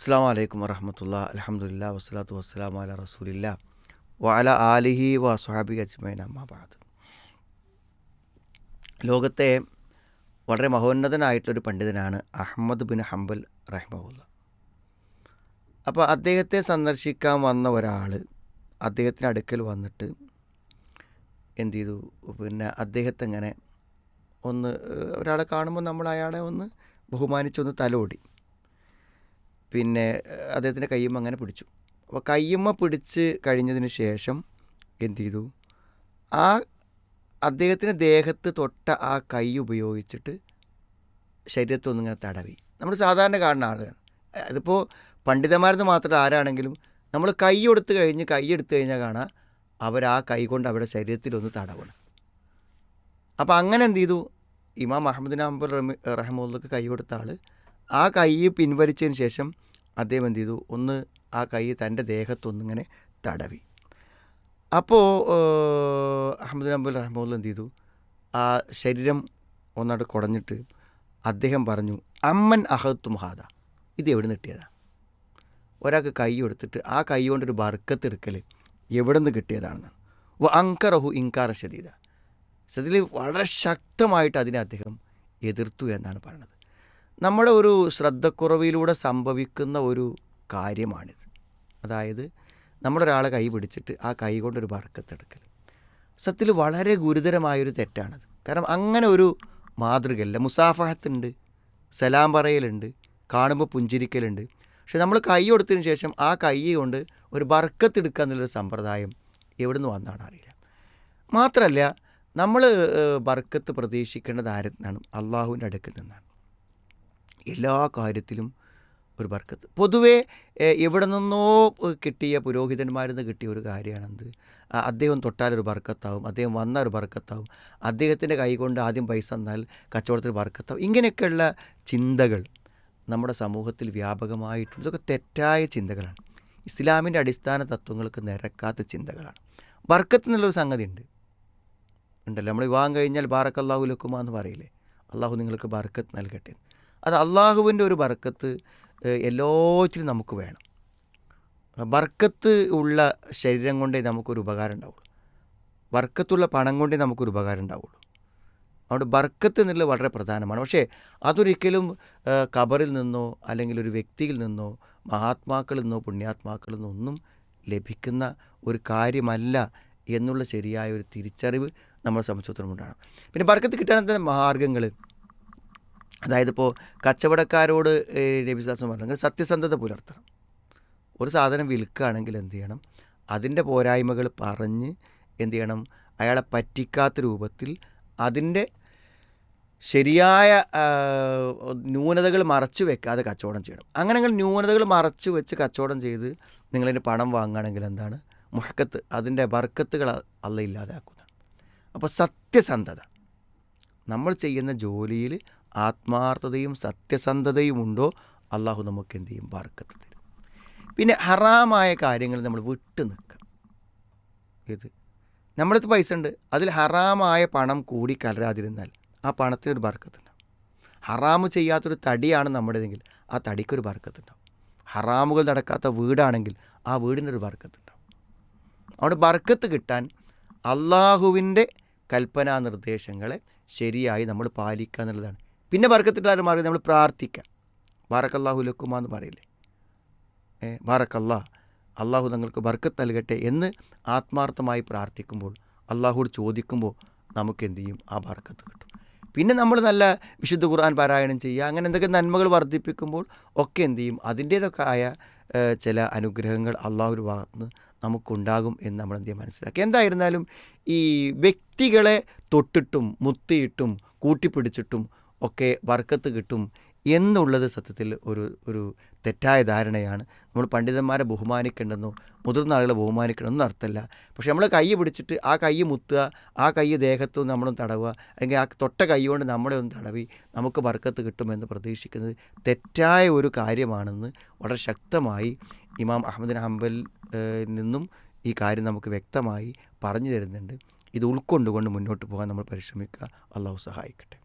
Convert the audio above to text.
അസ്സാം വലൈക്കും വറഹമത്തുള്ള അലഹമുല്ല വസ്സലാത്തു വസ്സലാം അല റസൂലില്ല വഅല ആലിഹി വ അജ്മൈൻ അമ്മാബാദ് ലോകത്തെ വളരെ മഹോന്നതനായിട്ടുള്ളൊരു പണ്ഡിതനാണ് അഹമ്മദ് ബിൻ ഹംബൽ റഹ്മുല്ല അപ്പോൾ അദ്ദേഹത്തെ സന്ദർശിക്കാൻ വന്ന ഒരാൾ അദ്ദേഹത്തിന് അടുക്കൽ വന്നിട്ട് എന്ത് ചെയ്തു? പിന്നെ അദ്ദേഹത്തെങ്ങനെ ഒന്ന് ഒരാളെ കാണുമ്പോൾ നമ്മൾ അയാളെ ഒന്ന് ബഹുമാനിച്ചൊന്ന് തലോടി. പിന്നെ അദ്ദേഹത്തിന്റെ കയ്യുമ്മ അങ്ങനെ പിടിച്ചു. അപ്പോൾ കയ്യുമ്മ പിടിച്ച് കഴിഞ്ഞതിന് ശേഷം എന്ത് ചെയ്തു? ആ അദ്ദേഹത്തിന്റെ ദേഹത്ത് തൊട്ട ആ കൈ ഉപയോഗിച്ചിട്ട് ശരീരത്തൊന്നിങ്ങനെ തടവി. നമ്മൾ സാധാരണ കാണുന്ന ആളുകൾ അതിപ്പോൾ പണ്ഡിതന്മാരെന്ന് മാത്രം ആരാണെങ്കിലും നമ്മൾ കൈ കൊടുത്തു കഴിഞ്ഞ് കൈ എടുത്തു കഴിഞ്ഞാൽ കാണാം അവർ ആ കൈ കൊണ്ട് അവരുടെ ശരീരത്തിലൊന്ന് തടവണം. അപ്പോൾ അങ്ങനെ എന്ത് ചെയ്തു? ഇമാം അഹമ്മദ് അംബർ റഹ്മുള്ളക്ക് കൈ കൊടുത്ത ആൾ ആ കൈ പിൻവലിച്ചതിന് ശേഷം അദ്ദേഹം എന്ത് ചെയ്തു? ഒന്ന് ആ കൈ തന്റെ ദേഹത്തൊന്നിങ്ങനെ തടവി. അപ്പോൾ അഹമ്മദ് അംബുൽ റഹ്മുല്ല എന്ത് ചെയ്തു? ആ ശരീരം ഒന്നായിട്ട് കുടഞ്ഞിട്ട് അദ്ദേഹം പറഞ്ഞു അമ്മൻ അഹത്തു മുഹാദ. ഇത് എവിടെ നിന്ന് കിട്ടിയതാണ് ഒരാൾക്ക് കൈ കൊടുത്തിട്ട് ആ കൈ കൊണ്ടൊരു ബർക്കത്ത് എടുക്കൽ എവിടെ നിന്ന് കിട്ടിയതാണെന്ന് വ അങ്കറഹു ഇൻകാറ ഷദീദ. സത്യത്തിൽ വളരെ ശക്തമായിട്ട് അതിനെ അദ്ദേഹം എതിർത്തു എന്നാണ് പറയുന്നത്. നമ്മുടെ ഒരു ശ്രദ്ധക്കുറവിലൂടെ സംഭവിക്കുന്ന ഒരു കാര്യമാണിത്. അതായത് നമ്മളൊരാളെ കൈ പിടിച്ചിട്ട് ആ കൈ കൊണ്ടൊരു വറക്കത്തെടുക്കൽ സത്യത്തിൽ വളരെ ഗുരുതരമായൊരു തെറ്റാണത്. കാരണം അങ്ങനെ ഒരു മാതൃകയല്ല. മുസാഫഹത്തുണ്ട് സലാം പറയലുണ്ട് കാണുമ്പോൾ പുഞ്ചിരിക്കലുണ്ട്. പക്ഷെ നമ്മൾ കൈ കൊടുത്തതിന് ശേഷം ആ കൈ കൊണ്ട് ഒരു ബർക്കത്തെടുക്കുക എന്നുള്ളൊരു സമ്പ്രദായം എവിടെ നിന്ന് വന്നാണ് അറിയില്ല. മാത്രമല്ല നമ്മൾ ബർക്കത്ത് പ്രതീക്ഷിക്കേണ്ടത് ആരിൽ നിന്നാണ് അള്ളാഹുവിന്റെ അടുക്കിൽ നിന്നാണ്. എല്ലാ കാര്യത്തിലും ഒരു ബർക്കത്ത് പൊതുവേ എവിടെ നിന്നോ കിട്ടിയ പുരോഹിതന്മാരിൽ നിന്ന് കിട്ടിയ ഒരു കാര്യമാണെന്ത് അദ്ദേഹം തൊട്ടാലൊരു ബർക്കത്താവും അദ്ദേഹം വന്നാൽ ഒരു ബർക്കത്താവും അദ്ദേഹത്തിന്റെ കൈ കൊണ്ട് ആദ്യം പൈസ തന്നാൽ കച്ചവടത്തിൽ ബർക്കത്താവും ഇങ്ങനെയൊക്കെയുള്ള ചിന്തകൾ നമ്മുടെ സമൂഹത്തിൽ വ്യാപകമായിട്ടുണ്ട്. ഇതൊക്കെ തെറ്റായ ചിന്തകളാണ്. ഇസ്ലാമിന്റെ അടിസ്ഥാന തത്വങ്ങൾക്ക് നിരക്കാത്ത ചിന്തകളാണ്. ബർക്കത്ത് എന്നുള്ളൊരു സംഗതി ഉണ്ട് ഉണ്ടല്ലോ നമ്മൾ വിവാഹം കഴിഞ്ഞാൽ ബാറക്കല്ലാഹു ലക്കുമ എന്ന് പറയില്ലേ? അള്ളാഹു നിങ്ങൾക്ക് ബർക്കത്ത് നൽകട്ടെ അത് അള്ളാഹുവിന്റെ ഒരു ബർക്കത്ത് എല്ലാറ്റിലും നമുക്ക് വേണം. ബർക്കത്ത് ഉള്ള ശരീരം കൊണ്ടേ നമുക്കൊരു ഉപകാരം ഉണ്ടാവുള്ളൂ. ബർക്കത്തുള്ള പണം കൊണ്ടേ നമുക്കൊരു ഉപകാരം ഉണ്ടാവുള്ളൂ. അതുകൊണ്ട് ബർക്കത്ത് എന്നുള്ളത് വളരെ പ്രധാനമാണ്. പക്ഷേ അതൊരിക്കലും കബറിൽ നിന്നോ അല്ലെങ്കിൽ ഒരു വ്യക്തിയിൽ നിന്നോ മഹാത്മാക്കളിൽ നിന്നോ പുണ്യാത്മാക്കളിൽ നിന്നോ ഒന്നും ലഭിക്കുന്ന ഒരു കാര്യമല്ല എന്നുള്ള ശരിയായ ഒരു തിരിച്ചറിവ് നമ്മളെ സംബന്ധിച്ചിടത്തോളം ഉണ്ടാകണം. പിന്നെ ബർക്കത്ത് കിട്ടാൻ തന്നെ മാർഗങ്ങൾ അതായത് ഇപ്പോൾ കച്ചവടക്കാരോട് രവിദാസം പറഞ്ഞു സത്യസന്ധത പുലർത്തണം. ഒരു സാധനം വിൽക്കുകയാണെങ്കിൽ എന്ത് ചെയ്യണം? അതിന്റെ പോരായ്മകൾ പറഞ്ഞ് എന്ത് ചെയ്യണം? അയാളെ പറ്റിക്കാത്ത രൂപത്തിൽ അതിന്റെ ശരിയായ ന്യൂനതകൾ മറച്ചു വെക്കാതെ കച്ചവടം ചെയ്യണം. അങ്ങനെ നിങ്ങൾ ന്യൂനതകൾ മറച്ചു വെച്ച് കച്ചവടം ചെയ്ത് നിങ്ങളതിന് പണം വാങ്ങുകയാണെങ്കിൽ എന്താണ്? മുഹക്കത്ത് അതിന്റെ ബർക്കത്തുകൾ അല്ല ഇല്ലാതാക്കുന്നതാണ് അപ്പോൾ സത്യസന്ധത. നമ്മൾ ചെയ്യുന്ന ജോലിയിൽ ആത്മാർത്ഥതയും സത്യസന്ധതയും ഉണ്ടോ? അള്ളാഹു നമുക്ക് എന്ത് ചെയ്യും ബർക്കത്ത് തരും. പിന്നെ ഹറാമായ കാര്യങ്ങൾ നമ്മൾ വിട്ടു നിൽക്കുക. ഇത് നമ്മളടുത്ത് പൈസ ഉണ്ട്. അതിൽ ഹറാമായ പണം കൂടി കലരാതിരുന്നാൽ ആ പണത്തിനൊരു ബർക്കത്തുണ്ടാവും ഹറാമ് ചെയ്യാത്തൊരു തടിയാണ് നമ്മുടേതെങ്കിൽ ആ തടിക്കൊരു ബർക്കത്തുണ്ടാവും ഹറാമുകൾ നടക്കാത്ത വീടാണെങ്കിൽ ആ വീടിനൊരു ബർക്കത്തുണ്ടാവും അവിടെ ബർക്കത്ത് കിട്ടാൻ അള്ളാഹുവിന്റെ കൽപ്പനാ നിർദ്ദേശങ്ങളെ ശരിയായി നമ്മൾ പാലിക്കുക എന്നുള്ളതാണ്. പിന്നെ ബർക്കത്തിട്ടാലും മാറി നമ്മൾ പ്രാർത്ഥിക്കുക ബാറക്കല്ലാഹു ലക്കുമ എന്ന് പറയില്ലേ? ഏ ബാറക്കല്ലാ അള്ളാഹു നിങ്ങൾക്ക് ബർക്കത്ത് നൽകട്ടെ എന്ന് ആത്മാർത്ഥമായി പ്രാർത്ഥിക്കുമ്പോൾ അള്ളാഹുവോട് ചോദിക്കുമ്പോൾ നമുക്ക് എന്തു ചെയ്യും? ആ ബർക്കത്ത് കിട്ടും. പിന്നെ നമ്മൾ നല്ല വിശുദ്ധ ഖുർആൻ പാരായണം ചെയ്യുക അങ്ങനെ എന്തൊക്കെ നന്മകൾ വർദ്ധിപ്പിക്കുമ്പോൾ ഒക്കെ എന്തു ചെയ്യും? അതിന്റേതൊക്കെ ആയ ചില അനുഗ്രഹങ്ങൾ അള്ളാഹുവിന്റെ ഭാഗത്തുനിന്ന് നമുക്കുണ്ടാകും എന്ന് നമ്മൾ എന്ത് ചെയ്യാൻ മനസ്സിലാക്കി എന്തായിരുന്നാലും ഈ വ്യക്തികളെ തൊട്ടിട്ടും മുത്തിയിട്ടും കൂട്ടിപ്പിടിച്ചിട്ടും ഒക്കെ വർക്കത്ത് കിട്ടും എന്നുള്ളത് സത്യത്തിൽ ഒരു ഒരു തെറ്റായ ധാരണയാണ്. നമ്മൾ പണ്ഡിതന്മാരെ ബഹുമാനിക്കേണ്ടെന്നോ മുതിർന്ന ആളുകളെ ബഹുമാനിക്കണമെന്നും അർത്ഥമല്ല. പക്ഷെ നമ്മൾ കൈ പിടിച്ചിട്ട് ആ കൈ മുത്തുക ആ കൈ ദേഹത്തൊന്ന് നമ്മളൊന്ന് തടവുക അല്ലെങ്കിൽ ആ തൊട്ട കൈ കൊണ്ട് നമ്മളെ ഒന്ന് തടവി നമുക്ക് വർക്കത്ത് കിട്ടുമെന്ന് പ്രതീക്ഷിക്കുന്നത് തെറ്റായ ഒരു കാര്യമാണെന്ന് വളരെ ശക്തമായി ഇമാം അഹമ്മദിൻ ഹംബൽ നിന്നും ഈ കാര്യം നമുക്ക് വ്യക്തമായി പറഞ്ഞു തരുന്നുണ്ട്. ഇത് ഉൾക്കൊണ്ടുകൊണ്ട് മുന്നോട്ട് പോകാൻ നമ്മൾ പരിശ്രമിക്കുക. അള്ളാഹു സഹായിക്കട്ടെ.